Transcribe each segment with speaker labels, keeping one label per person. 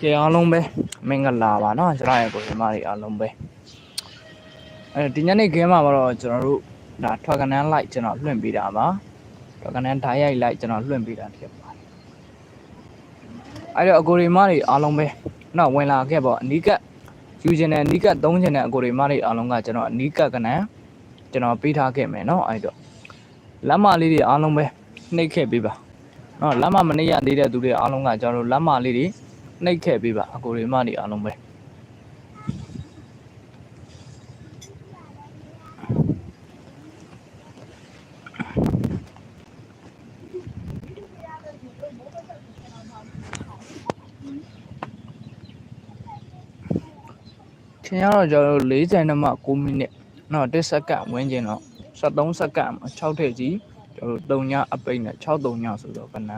Speaker 1: ကဲအားလုံးပဲမင်္ဂလာပါเนาะကျွန်တော်ရဲ့ကိုယ်မတွေအားလုံးပဲအဲဒီညနေခင်းမှာတော့ကျွန်တော်တို့ဒါထွက်ကနန်းလိုက်ကျွန်တော်လွှင့်ပေးတာပါထွက်ကနန်းဓာတ်ရိုက်လိုက်ကျွန်တော်လွှင့်ပေးတာဖြစ်ပါတယ်အဲ့တော့အကိုရီမတွေအားလုံးပဲเนาะဝင်လာခဲ့ပေါ့အနီးကပ်ယူချင်တဲ့အနီးကပ်သုံးချင်တဲ့အကိုရီမတွေအားလုံးကကျွန်တော်အနီးကပ်ကနန်းကျွန်တော်ပေးထားခဲ့မယ်เนาะအဲ့တော့လက်မလေးတွေအားလုံးပဲနှိပ်ခဲ့ပေးပါเนาะလက်မမနှိပ်ရသေးတဲ့သူတွေအားလုံးကကျွန်တော်တို့လက်မလေးတွေ နှိပ်ခဲ့ပေးပါအကိုရီမနေအားလုံးပဲချင်းရတော့ကျွန်တော်တို့40နမ9မိနစ်နော်1စက္ကန့်ဝန်းကျင်တော့73စက္ကန့်မှာ6ထည့်ကြီးကျွန်တော်တို့3ညအပိတ်နဲ့6 3ညဆိုတော့ကန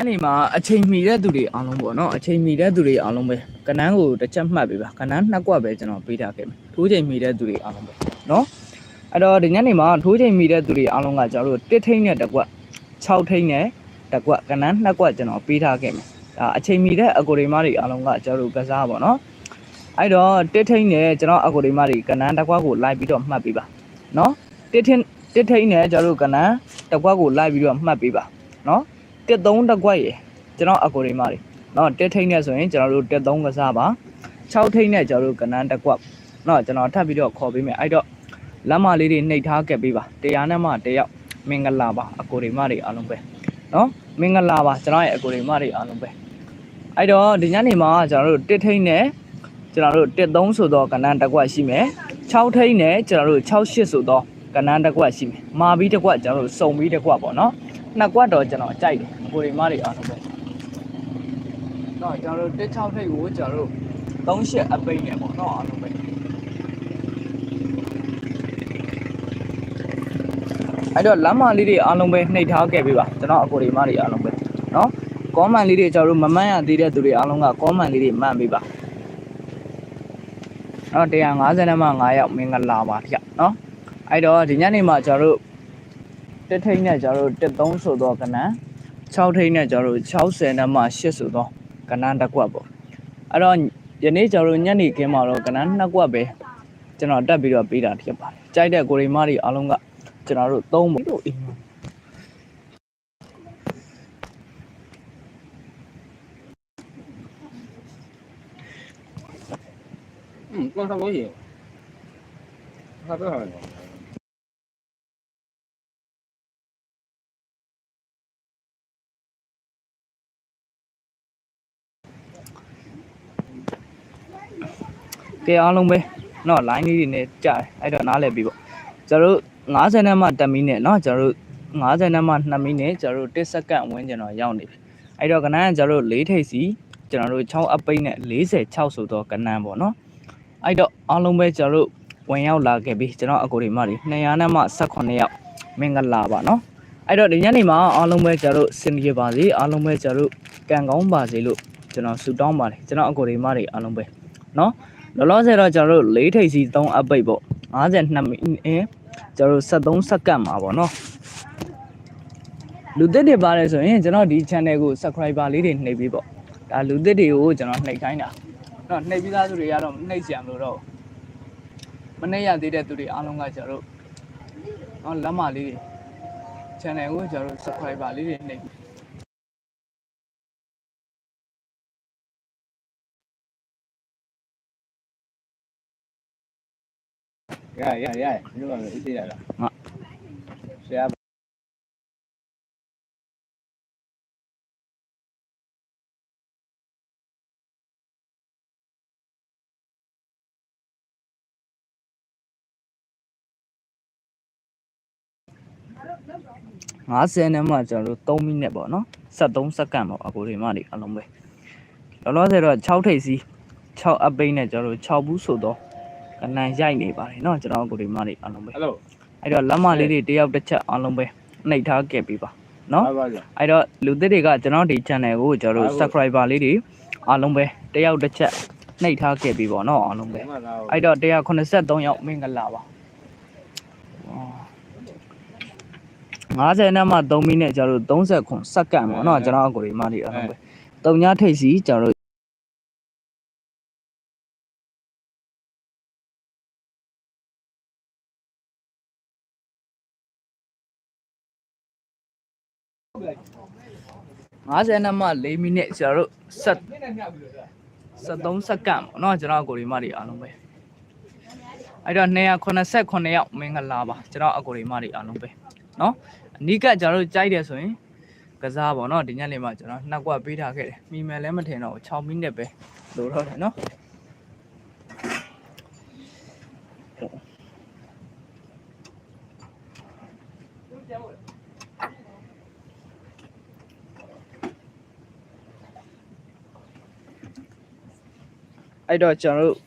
Speaker 1: န်းဒီနေ့မှာအချိန်မီတဲ့သူတွေအားလုံးပေါ့နော်အချိန်မီတဲ့သူတွေအားလုံးပဲကနန်းကိုတစ်ချက်မှတ်ပေးပါကနန်းနှစ်ကွက်ပဲကျွန်တော်ပေးထားခဲ့မယ်ထိုးချိန်မီတဲ့သူတွေအားလုံးပဲနော်အဲ့တော့ဒီညနေမှာထိုးချိန်မီတဲ့သူတွေအားလုံးကကျွန်တော်တို့တစ်ထိန်းနဲ့တစ်ကွက်6ထိန်းနဲ့တစ်ကွက်ကနန်းနှစ်ကွက်ကျွန်တော်ပေးထားခဲ့မယ်ဒါအချိန်မီတဲ့အကိုရီမတွေအားလုံးကကျွန်တော်တို့ကစားပါနော်အဲ့တော့တစ်ထိန်းနဲ့ကျွန်တော်အကိုရီမတွေကနန်းတစ်ကွက်ကိုလိုက်ပြီးတော့မှတ်ပေးပါနော်တစ်ထိန်းတစ်ထိန်းနဲ့ကျွန်တော်တို့ကနန်းတစ်ကွက်ကိုလိုက်ပြီးတော့မှတ်ပေးပါနော် တက်3တစ်ခွက်ရယ်ကျွန်တော်အကိုရီမာတွေနော်တက်ထိတ်နဲ့ဆိုရင်ကျွန်တော်တို့တက်3ကစားပါ6ထိတ်နဲ့ကျွန်တော်တို့ကနန်းတစ်ခွက်နော်ကျွန်တော်ထပ်ပြီးတော့ခေါ်ပေးမယ်အဲ့တော့လက်မလေးတွေနှိပ်ထားခဲ့ပေးပါတရားနဲ့မှတယောက်မင်္ဂလာပါအကိုရီမာတွေအားလုံးပဲနော်မင်္ဂလာပါကျွန်တော်ရဲ့အကိုရီမာတွေအားလုံးပဲအဲ့တော့ဒီညနေမှာကျွန်တော်တို့တက်ထိတ်နဲ့ကျွန်တော်တို့တက်3ဆိုတော့ကနန်းတစ်ခွက်ရှိမယ်6ထိတ်နဲ့ကျွန်တော်တို့6 8ဆိုတော့ကနန်းတစ်ခွက်ရှိမယ်မာပြီးတစ်ခွက်ကျွန်တော်တို့စုံပြီးတစ်ခွက်ပေါ့နော် နှစ်ကွက်တော့ကျွန်တော်ကြိုက်တယ်အကိုရီမတွေအားလုံးပဲတော့ကျွန်တော်တို့တစ်6ထိပ်ကိုကျွန်တော်တို့3ရှစ်အပိတ်နဲ့ပေါ့နော်အားလုံးပဲအဲ့တော့လမ်းမလေးတွေအားလုံးပဲနှိပ်ထားခဲ့ပြီပါကျွန်တော်အကိုရီမတွေအားလုံးပဲနော်ကောမန်လေးတွေကျွန်တော်တို့မမှန်ရသေးတဲ့သူတွေအားလုံးကကောမန်လေးတွေမှန်ပြီပါနော်150နဲ့မှ9ရောက်မင်္ဂလာပါဗျနော်အဲ့တော့ဒီညနေမှာကျွန်တော်တို့ တက်ထိန်နဲ့ကျတော့တက်3ဆိုတော့ကနန်း6ထိန်နဲ့ကျတော့60နဲ့မှ8ဆိုတော့ကနန်းတစ်ကွက်ပေါ့အဲ့တော့ယနေ့ကျတော့ညနေခင်းမှာတော့ကနန်းနှစ်ကွက်ပဲကျွန်တော်တက်ပြီးတော့ပေးတာဖြစ်ပါတယ်ကြိုက်တဲ့ကိုရီမားတွေအားလုံးကကျွန်တော်တို့သုံးဖို့တို့အိမ်မှာ
Speaker 2: 嗯，光差不多行，差多少？
Speaker 1: ကဲအားလုံးပဲเนาะ line လေးတွေနဲ့ကြားတယ်အဲ့တော့နားလည်ပြီပေါ့ကျွန်တော်တို့90နဲ့မှ10မိနစ်เนาะကျွန်တော်တို့90နဲ့မှ2မိနစ်ကျွန်တော်တို့1စက္ကန့်ဝန်းကျင်တော့ရောက်နေပြီအဲ့တော့ကနန်းကကျွန်တော်တို့၄ထိပ်စီကျွန်တော်တို့6အပိတ်နဲ့46ဆိုတော့ကနန်းပေါ့เนาะအဲ့တော့အားလုံးပဲကျွန်တော်တို့ဝင်ရောက်လာခဲ့ပြီကျွန်တော်အကိုတွေမတွေ200နဲ့မှ18ရောက်မင်္ဂလာပါเนาะအဲ့တော့ဒီညနေမှာအားလုံးပဲကျွန်တော်တို့စင်ပြေပါစေအားလုံးပဲကျွန်တော်တို့ကံကောင်းပါစေလို့ကျွန်တော်ဆုတောင်းပါတယ်ကျွန်တော်အကိုတွေမတွေအားလုံးပဲเนาะ လောလောဆယ်တော့ကျွန်တော်တို့၄ထိပ်စီ3အပိတ်ပေါ့52မိနစ်ကျွန်တော်တို့73စက္ကန့်မှာပေါ့နော်လူသစ်တွေပါတယ်ဆိုရင်ကျွန်တော်ဒီ channel ကို subscriber လေးတွေနှိပ်ပြီးပေါ့ဒါလူသစ်တွေကိုကျွန်တော်နှိပ်ခိုင်းတာနော်နှိပ်ပြီးသားသူတွေကတော့နှိပ်ကြံမလို့တော့မနှိပ်ရသေးတဲ့သူတွေအားလုံးကကျွန်တော်တို့နော်လက်မလေးတွေ channel ကိုကျွန်တော်တို့ subscriber လေးတွေနှိပ် ရ
Speaker 2: ရရမင်းတို့ကလည်းသိ
Speaker 1: ရ
Speaker 2: လားဟုတ်ဆရာ
Speaker 1: 50နဲ့မှကျွန်တော်တို့3မိနစ်ပေါ့နော်73စက္ကန့်ပေါ့အကိုဒီမှနေအလုံးပဲလောလောဆယ်တော့6ထိပ်စီ6အပိတ်နဲ့ကျွန်တော်တို့6ဘူးဆိုတော့ ကနန်ရိုက်နေပါတယ်เนาะကျွန်တော်အကိုတွေမှနေအလုံးပဲ
Speaker 2: Hello。
Speaker 1: အဲ့တော့လက်မလေးတွေတယောက်တစ်ချက်အားလုံးပဲနှိပ်ထားခဲ့ပြီးပါနော်
Speaker 2: ပါပါကြ
Speaker 1: အဲ့တော့လူသစ်တွေကကျွန်တော်ဒီ channel ကိုကျွန်တော်တို့ subscriber လေးတွေအားလုံးပဲတယောက်တစ်ချက်နှိပ်ထားခဲ့ပြီးပေါ့နော်အားလုံးပဲ
Speaker 2: မှန်လား
Speaker 1: အဲ့တော့183ယောက်မင်္ဂလာပါ50နဲ့မှ3မိနစ်ကျွန်တော်တို့30ခွန်စက္ကန့်ပေါ့နော်ကျွန်တော်အကိုဒီမဒီအားလုံးပဲတုံညာထိတ်စီကျွန်တော် တို့50နဲ့မှ4မိနစ်ကျွန်တော်တို့ဆက်73စက္ကန့်ပေါ့နော်ကျွန်တော်အကိုဒီမဒီအားလုံးပဲအဲ့တော့289ယောက်မင်္ဂလာပါကျွန်တော်အကိုဒီမဒီအားလုံးပဲเนาะအနိကကျွန်တော်တို့ကြိုက်တယ်ဆိုရင်ကစားပေါ့နော်ဒီညနေမှာကျွန်တော်နှစ်ကွက်ပေးထားခဲ့တယ်မိမယ်လည်းမထင်တော့ဘူး6မိနစ်ပဲလိုတော့တယ်เนาะ အဲ့တော့ကျွန်တော်တို့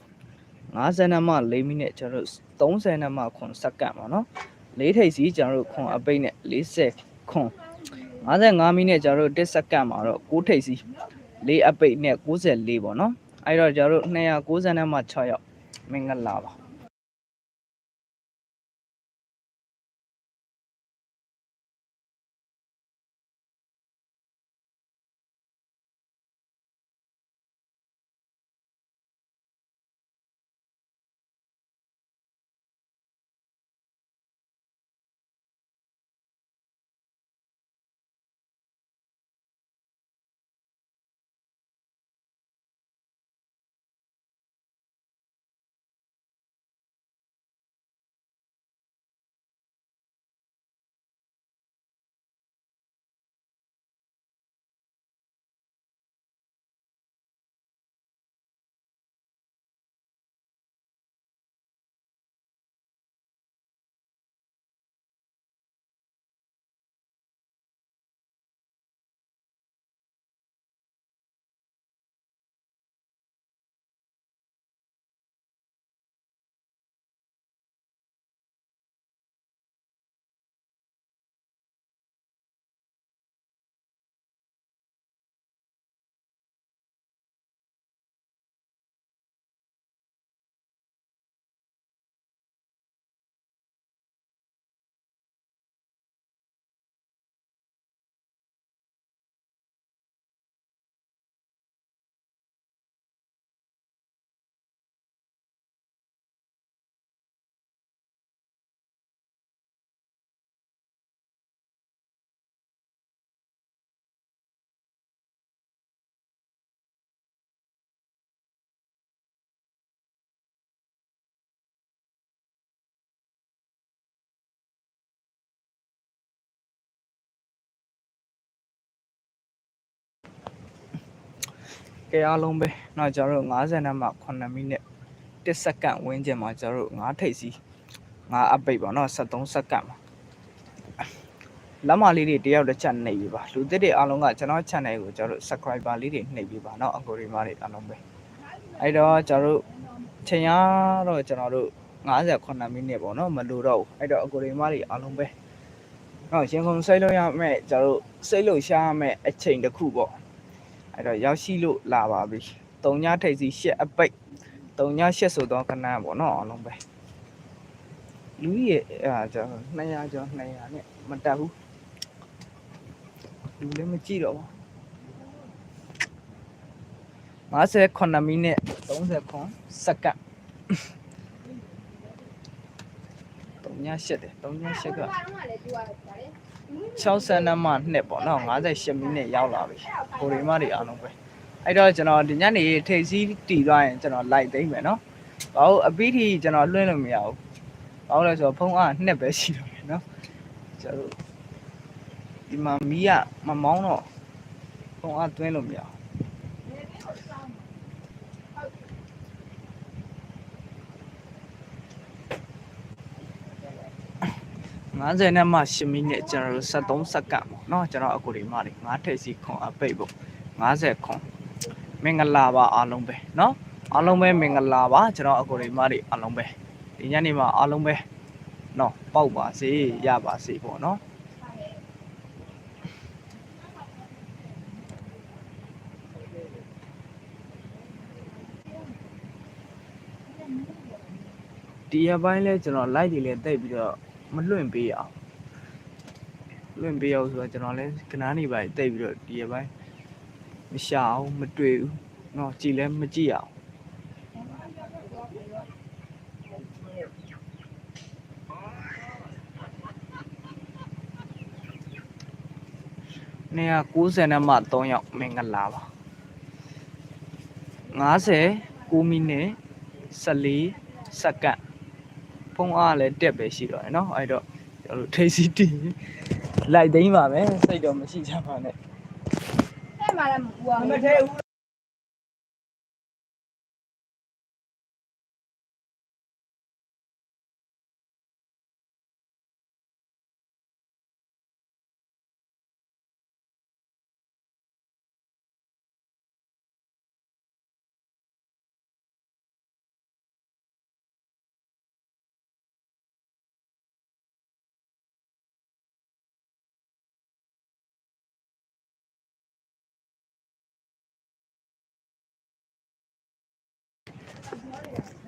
Speaker 1: 50နဲ့မှ4မိနစ်ကျွန်တော်တို့30နဲ့မှ9စက္ကန့်ပေါ့နော်လေးထိပ်စီကျွန်တော်တို့ခွန်အပိတ်နဲ့40ခွန်55မိနစ်ကျွန်တော်တို့1စက္ကန့်မှာတော့6ထိပ်စီ4အပိတ်နဲ့94ပေါ့နော်အဲ့တော့ကျွန်တော်တို့290နဲ့မှ6ရောက်မင်္ဂလာပါ ကဲအားလုံးပဲเนาะကျွန်တော်တို့50နဲ့မှ9မိနစ်1စက္ကန့်ဝန်းကျင်မှာကျွန်တော်တို့9ထိပ်စီ9အပိတ်ပေါ့เนาะ73စက္ကန့်မှာလက်မလေးတွေတယောက်တစ်ချက်နှိပ်ပြီပါလူသစ်တွေအားလုံးကကျွန်တော် channel ကိုကျွန်တော်တို့ subscriber လေးတွေနှိပ်ပြီပါเนาะအကိုရီမတွေအားလုံးပဲအဲ့တော့ကျွန်တော်တို့ချိန်ရတော့ကျွန်တော်တို့58မိနစ်ပေါ့เนาะမလိုတော့ဘူးအဲ့တော့အကိုရီမတွေအားလုံးပဲเนาะရင်ကုန်စိတ်လို့ရမယ်ကျွန်တော်တို့စိတ်လို့ရှားရမယ်အချိန်တစ်ခုပေါ့ အဲ့တော့ရောက်ရှိလို့လာပါပြီ။တုံညထိပ်စီရှက်အပိတ်တုံညရှက်ဆိုတော့ခဏပေါ့နော်အောင်လုံးပဲ။လူကြီးရဲ့အဲ့ဒါကျော်200ကျော်200နဲ့မတက်ဘူး။လူလည်းမကြည့်တော့ဘူး။58မိနစ်30စက္ကန့်တုံညရှက်တယ်တုံညရှက်က 60နမနှစ်ပေါ့နော်58မိနစ်ရောက်လာပြီ။ကိုရီမတွေအားလုံးပဲ။အဲ့တော့ကျွန်တော်ဒီညနေထိပ်စီးတီသွားရင်ကျွန်တော်လိုက်သိမ့်မယ်နော်။ဘာလို့အပီးထီကျွန်တော်လွှင့်လို့မရဘူး။ဘာလို့လဲဆိုတော့ဖုန်းအားနှစ်ပဲရှိတော့မယ်နော်။ကျွန်တော်တို့ဒီမှာမီးကမမောင်းတော့ဖုန်းအားသွင်းလို့မရဘူး 50နဲ့မှ10မိနစ်ကျွန်တော်တို့73စက္ကန့်ပေါ့เนาะကျွန်တော်အကူဒီမတွေ9ထိပ်စီခွန်အပိတ်ပေါ့50ခွန်မင်္ဂလာပါအားလုံးပဲเนาะအားလုံးပဲမင်္ဂလာပါကျွန်တော်အကူဒီမတွေအားလုံးပဲဒီညနေမှာအားလုံးပဲ နော်ပေါက်ပါစေရပါစေပေါ့နော်ဒီရပိုင်းလဲကျွန်တော် light တွေလည်းတိတ်ပြီးတော့ မလွင့်ပေးအောင်လွင့်ပေးအောင်ဆိုတော့ကျွန်တော်လည်းကနားနေပါတိတ်ပြီးတော့ဒီရပိုင်းမရှာအောင်မတွေ့ဘူးเนาะကြည်လည်းမကြည့်အောင်နေရ90နဲ့မှ3ရောက်မင်္ဂလာပါ90 9မိနစ်14စက္ကန့်ဖု န်းအားလည်းတက်ပဲရှိတော့တယ်เนาะအဲ့တော့ကျွန်တော်တို့ထိတ်စီတီလိုက်သိမ်းပါမယ်စိတ်တော့မရှိကြပါနဲ့
Speaker 3: အဲ့မှာလည်းမပူအောင်
Speaker 1: မထဲဘူး Yeah.